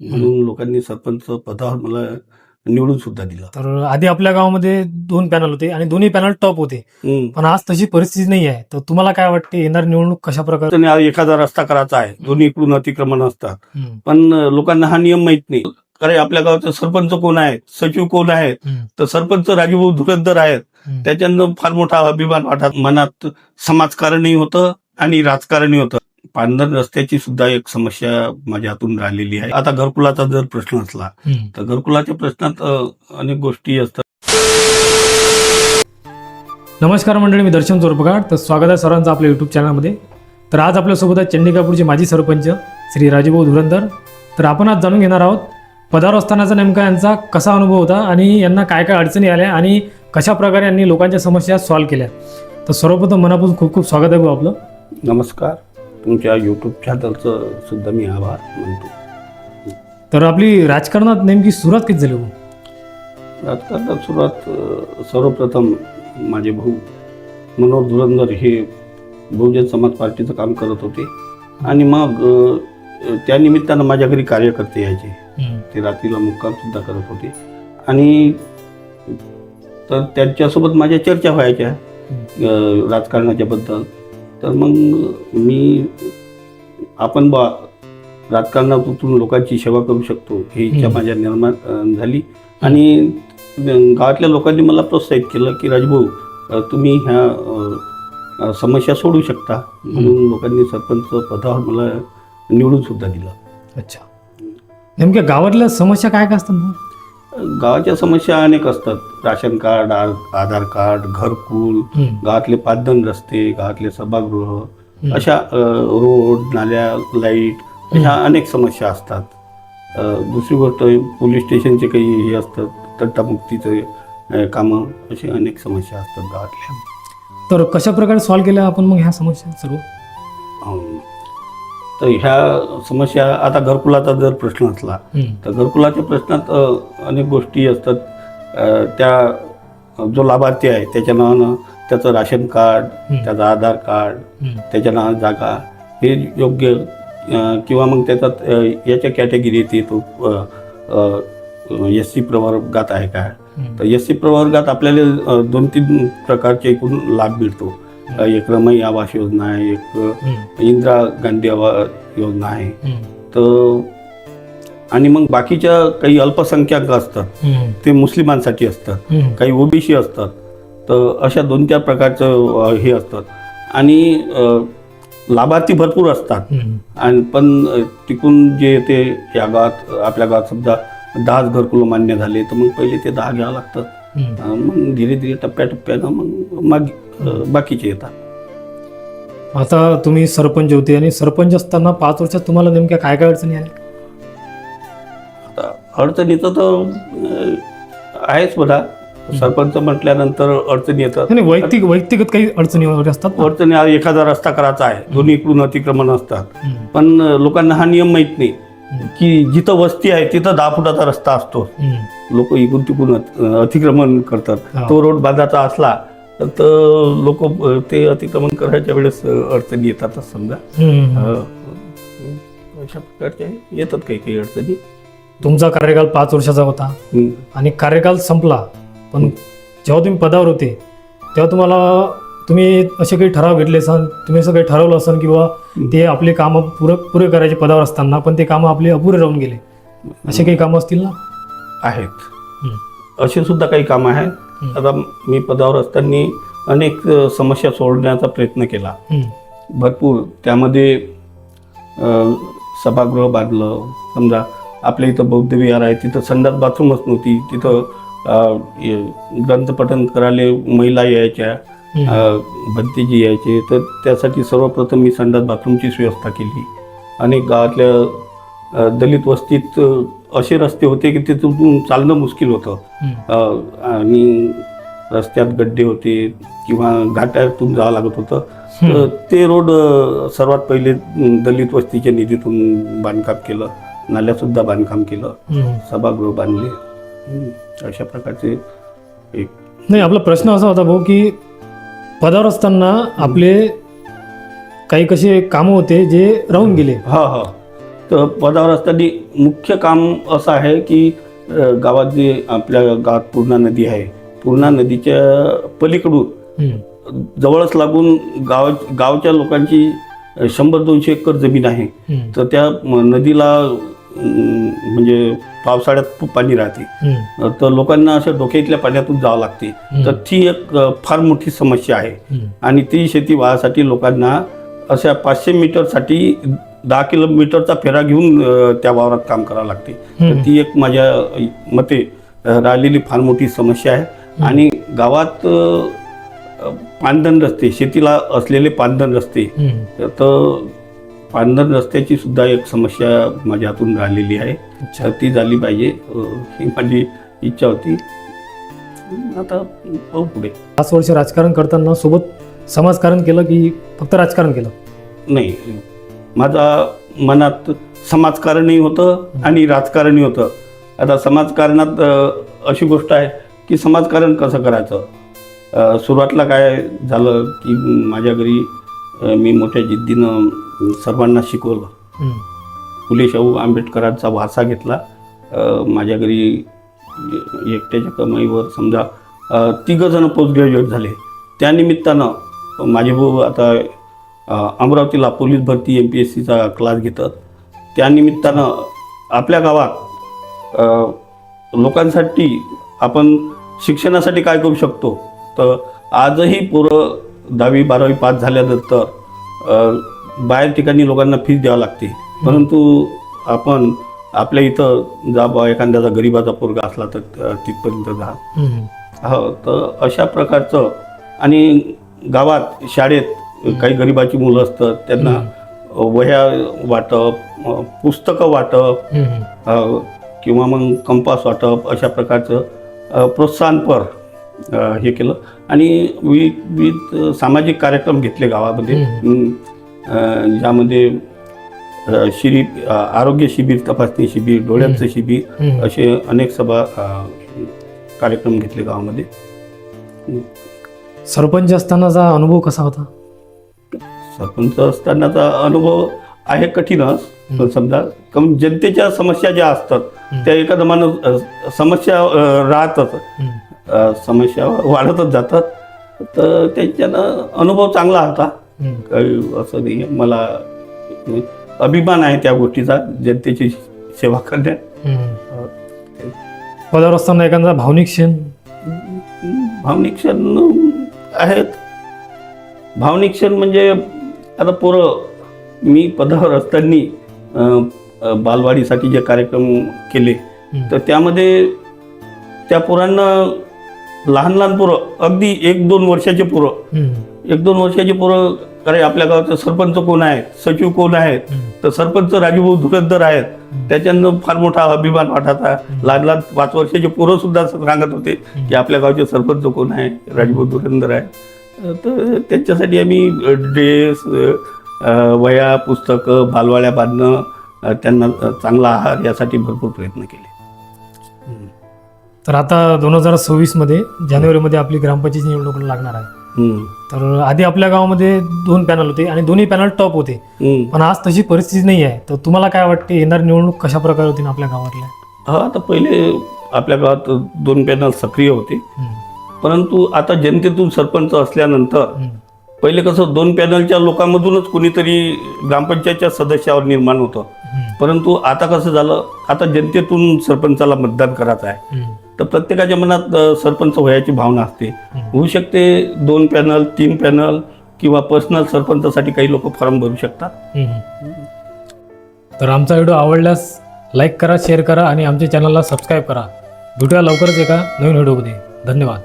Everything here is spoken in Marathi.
म्हणून लोकांनी सरपंच पदावर मला निवडून सुद्धा दिलं. तर आधी आपल्या गावामध्ये दोन पॅनल होते आणि दोन्ही पॅनल टॉप होते. पण आज तशी परिस्थिती नाही आहे. तर तुम्हाला काय वाटते येणार निवडणूक कशा प्रकारे? एखादा रस्ता करायचा आहे. दोन्ही इकडून अतिक्रमण असतात. पण लोकांना हा नियम माहीत नाही. अरे आपल्या गावाचे सरपंच कोण आहेत सचिव कोण आहेत? तर सरपंच राजूभाऊ धुरंधर आहेत. त्याच्यानं फार मोठा अभिमान वाटत मनात समाजकारणही होतं आणि राजकारणही होतं. पांढर रस्त्याची सुद्धा एक समस्या माझ्या हातून राहिलेली आहे. आता घरकुलाचा जर प्रश्न असला. तर घरकुलाच्या प्रश्नात अनेक गोष्टी असतात. नमस्कार मंडळी मी दर्शन चोरपगाड तर स्वागत आहे सर्वांचं आपल्या युट्यूब चॅनलमध्ये तर आज आपल्यासोबत आहे चंडिकापूरचे माजी सरपंच श्री राजूभाऊ धुरंधर. तर आपण आज जाणून घेणार आहोत पदावर असतानाचा नेमका यांचा कसा अनुभव होता आणि यांना काय काय अडचणी आल्या आणि कशा प्रकारे यांनी लोकांच्या समस्या सॉल्व्ह केल्या. तर सर्वप्रथम मनापासून खूप खूप स्वागत आहे भाऊ आपलं. नमस्कार. तुमच्या युट्यूब चॅनलचं सुद्धा मी आभार मानतो. तर आपली राजकारणात नेमकी सुरुवात कधी झाली भाऊ? राजकारणात सुरुवात सर्वप्रथम माझे भाऊ मनोहर धुरंधर हे बहुजन समाज पार्टीचं काम करत होते. आणि मग अ, त्या निमित्तानं माझ्या घरी कार्यकर्ते यायचे. ते रात्रीला मुक्काम सुद्धा करत होते. आणि तर त्यांच्यासोबत माझ्या चर्चा व्हायच्या अ, राजकारणाच्या बद्दल. तर मग मी आपण बा राजकारणातून लोकांची सेवा करू शकतो ही इच्छा. माझ्या निर्माण झाली. आणि गावातल्या लोकांनी मला प्रोत्साहित केलं की राजभाऊ तुम्ही ह्या समस्या सोडू शकता. म्हणून लोकांनी सरपंच पदावर मला निवडून सुद्धा दिलं. अच्छा. नेमक्या गावातल्या समस्या काय काय असतात? गावाच्या समस्या अनेक असतात. राशन कार्ड आधार कार्ड घरकुल गावातले पाचदन रस्ते गावातले सभागृह. अशा रोड नाल्या लाइट अशा अनेक समस्या असतात. दुसरी गोष्ट पोलीस स्टेशनचे काही हे असतात तट्टामुक्तीचे कामं असे अनेक समस्या असतात गावातल्या. तर कशा प्रकारे सॉल्व्ह केल्या आपण मग ह्या समस्या सर्व? तर ह्या समस्या आता घरकुलाचा जर प्रश्न असला तर घरकुलाच्या प्रश्नात अनेक गोष्टी असतात. त्या जो लाभार्थी आहे त्याच्या नावानं त्याचं राशन कार्ड त्याचं आधार कार्ड त्याच्या नावानं जागा हे योग्य किंवा मग त्याच्यात अ, याच्या कॅटेगरीत येतो एस सी प्रवर्गात आहे का? तर एस सी प्रवर्गात आपल्याला दोन तीन प्रकारचे एकूण लाभ मिळतो. एक रमई आवास योजना आहे एक इंदिरा गांधी आवास योजना आहे. तर आणि मग बाकीच्या काही अल्पसंख्याक असतात ते मुस्लिमांसाठी असतात काही ओबीसी असतात तर अशा दोन चार प्रकारचं हे असतात. आणि लाभार्थी भरपूर असतात. आणि पण अ, तिकून जे येते या गावात आपल्या गावात समजा दहाच घरकुलं मान्य झाले तर मग पहिले ते दहा घ्यावं लागतात. मग धीरे धीरे टप्प्याटप्प्यानं मग माग बाकीचे येतात. आता तुम्ही सरपंच होते आणि सरपंच असताना पाच वर्षात तुम्हाला नेमक्या काय काय अडचणी आल्या? आता अडचणीचं तर आहेच बघा सरपंच म्हटल्यानंतर अडचणी येतात. नाही वैयक्तिक वैयक्तिक काही अडचणी वगैरे असतात? अडचणी एखादा रस्ता करायचा आहे. दोन्ही इकडून अतिक्रमण असतात. पण लोकांना हा नियम माहीत नाही. की जिथं वस्ती आहे तिथं दहा फुटाचा रस्ता असतो. लोक इकडून तिकडून अत- अतिक्रमण करतात. तो रोड बांधायचा असला तर लोक ते अतिक्रमण करायच्या वेळेस अडचणी येतातच समजा. अशा प्रकारच्या येतात काही काही अडचणी. तुमचा कार्यकाल पाच वर्षाचा होता. आणि कार्यकाल संपला पण जेव्हा तुम्ही पदावर होते तेव्हा तुम्हाला तुम्ही असे काही ठराव घेतले असन तुम्ही असं काही ठरवलं असन की बाबा ते आपले कामं पुरे पुरे करायचे पदावर असताना पण ते कामं आपले अपुरे राहून गेले. असे काही कामं असतील ना? आहेत. असे सुद्धा काही कामं आहेत. आता मी पदावर असताना अनेक समस्या सोडण्याचा प्रयत्न केला. भरपूर. त्यामध्ये सभागृह बांधलं. समजा आपल्या इथं बौद्ध विहार आहे तिथं संडास बाथरूमच नव्हती. तिथं ग्रंथपठण करायला महिला यायच्या. भंतेजी यायचे तर त्यासाठी सर्वप्रथम मी संडास बाथरूमचीच व्यवस्था केली. अनेक गावातल्या दलित वस्तीत असे रस्ते होते की तिथून चालणं मुश्किल होतं. आणि रस्त्यात गड्डे होते किंवा घाटातून जावं लागत होतं. तर. ते रोड सर्वात पहिले दलित वस्तीच्या निधीतून बांधकाम केलं. नाल्यासुद्धा बांधकाम केलं. सभागृह बांधले. अशा प्रकारचे एक नाही आपला प्रश्न असा होता भाऊ की पदावर असताना आपले काही कसे कामं होते जे राहून गेले? हा हा. तर पदावर असताना मुख्य काम असं आहे की गावात जे आपल्या गावात पूर्णा नदी आहे पूर्णा नदीच्या पलीकडून जवळच लागून गाव गावच्या लोकांची शंभर दोनशे एकर जमीन आहे. तर त्या नदीला म्हणजे पावसाळ्यात खूप पाणी राहते. तर लोकांना अशा डोक्यातल्या पाण्यातून जावं लागते. तर ती एक फार मोठी समस्या आहे. आणि ती शेती व्हायसाठी लोकांना अशा पाचशे मीटरसाठी दहा किलोमीटरचा फेरा घेऊन त्या वावरात काम करावं लागते. तर. ती एक माझ्या मते राहिलेली फार मोठी समस्या आहे. आणि गावात पांदन रस्ते शेतीला असलेले पांदन रस्ते. तर पांदन रस्त्याची सुद्धा एक समस्या माझ्या हातून राहिलेली आहे ती झाली पाहिजे ही माझी इच्छा होती. आता पाहू पुढे. पाच वर्ष राजकारण करताना सोबत समाजकारण केलं की फक्त राजकारण केलं? नाही. माझा मनात समाजकारणही होतं आणि राजकारणही होतं. आता समाजकारणात अशी गोष्ट आहे की समाजकारण कसं करायचं? सुरुवातीला काय झालं की माझ्या घरी मी मोठ्या जिद्दीनं सर्वांना शिकवलं. फुले शाहू आंबेडकरांचा वारसा घेतला. माझ्या घरी एकट्याच्या कमाईवर समजा तिघंजणं पोस्ट ग्रॅज्युएट झाले. त्यानिमित्तानं माझे भाऊ आता अमरावतीला पोलीस भरती एम पी एस सीचा क्लास घेतात. त्यानिमित्तानं आपल्या गावात लोकांसाठी आपण शिक्षणासाठी काय करू शकतो? तर आजही पोरं दहावी बारावी पास झाल्यानंतर बाहेर ठिकाणी लोकांना फीस द्यावं लागते. परंतु आपण आपल्या इथं जा बा एखाद्याचा गरिबाचा पोरगा असला तर तिथपर्यंत जा. हो तर अशा प्रकारचं आणि गावात शाळेत काही गरिबाची मुलं असतात त्यांना वह्या वाटप पुस्तकं वाटप किंवा मग कंपास वाटप अशा प्रकारचं प्रोत्साहनपर हे केलं. आणि विविध विविध सामाजिक कार्यक्रम घेतले गावामध्ये. ज्यामध्ये शिबिर अ, आरोग्य शिबिर तपासणी शिबिर डोळ्यांचं शिबिर. असे अनेक सभा कार्यक्रम घेतले गावामध्ये. सरपंच असतानाचा अनुभव कसा होता? सरपंच असतानाचा अनुभव आहे कठीणच पण समजा कम जनतेच्या समस्या ज्या असतात. त्या एका दमानं अ, समस्या राहतच. समस्या वाढतच जातात तर त्याच्यानं अनुभव चांगला होता काही असं नाही. मला अभिमान आहे त्या गोष्टीचा जनतेची सेवा करण्यात. पदावर असताना एखादा भावनिक क्षण भावनिक क्षण आहेत भावनिक क्षण म्हणजे आता पोरं मी पदावर असताना बालवाडीसाठी जे कार्यक्रम केले. तर त्यामध्ये त्या पोरांना लहान लहान पोरं अगदी एक दोन वर्षाचे पोरं. एक दोन वर्षाची पोरं अरे आपल्या गावाचे सरपंच कोण आहेत सचिव कोण आहेत तर सरपंच राजूभाऊ धुरंधर आहेत. त्याच्यानं फार मोठा अभिमान वाटायचा लहान लहान पाच वर्षाचे पोरं सुद्धा सांगत होते की आपल्या गावचे सरपंच कोण आहे राजभाऊ धुरंधर आहे. तर त्यांच्यासाठी आम्ही ड्रेस वया पुस्तकं बालवाड्या बांधणं त्यांना चांगला आहार यासाठी भरपूर प्रयत्न केले. तर आता दोन हजार सव्वीसमध्ये जानेवारीमध्ये आपली ग्रामपंचायत निवडणूक लागणार आहे. तर आधी आपल्या गावामध्ये दोन पॅनल होते आणि दोन्ही पॅनल टॉप होते. पण आज तशी परिस्थिती नाही आहे. तर तुम्हाला काय वाटते येणार निवडणूक कशा प्रकारे होती आपल्या गावातल्या? हा आता पहिले आपल्या गावात दोन पॅनल सक्रिय होते. परंतु आता जनतेतून सरपंच असल्यानंतर पहिले कसं दोन पॅनलच्या लोकांमधूनच कुणीतरी ग्रामपंचायतच्या सदस्यावर निर्माण होतं. परंतु आता कसं झालं आता जनतेतून सरपंचाला मतदान करायचं आहे. तर प्रत्येकाच्या मनात सरपंच व्हायची भावना असते. होऊ शकते दोन पॅनल तीन पॅनल किंवा पर्सनल सरपंचासाठी काही लोक फॉर्म भरू शकतात. तर आमचा व्हिडिओ आवडल्यास लाईक करा शेअर करा आणि आमच्या चॅनलला सबस्क्राईब करा. भेटूया लवकरच एका नवीन व्हिडिओमध्ये. धन्यवाद.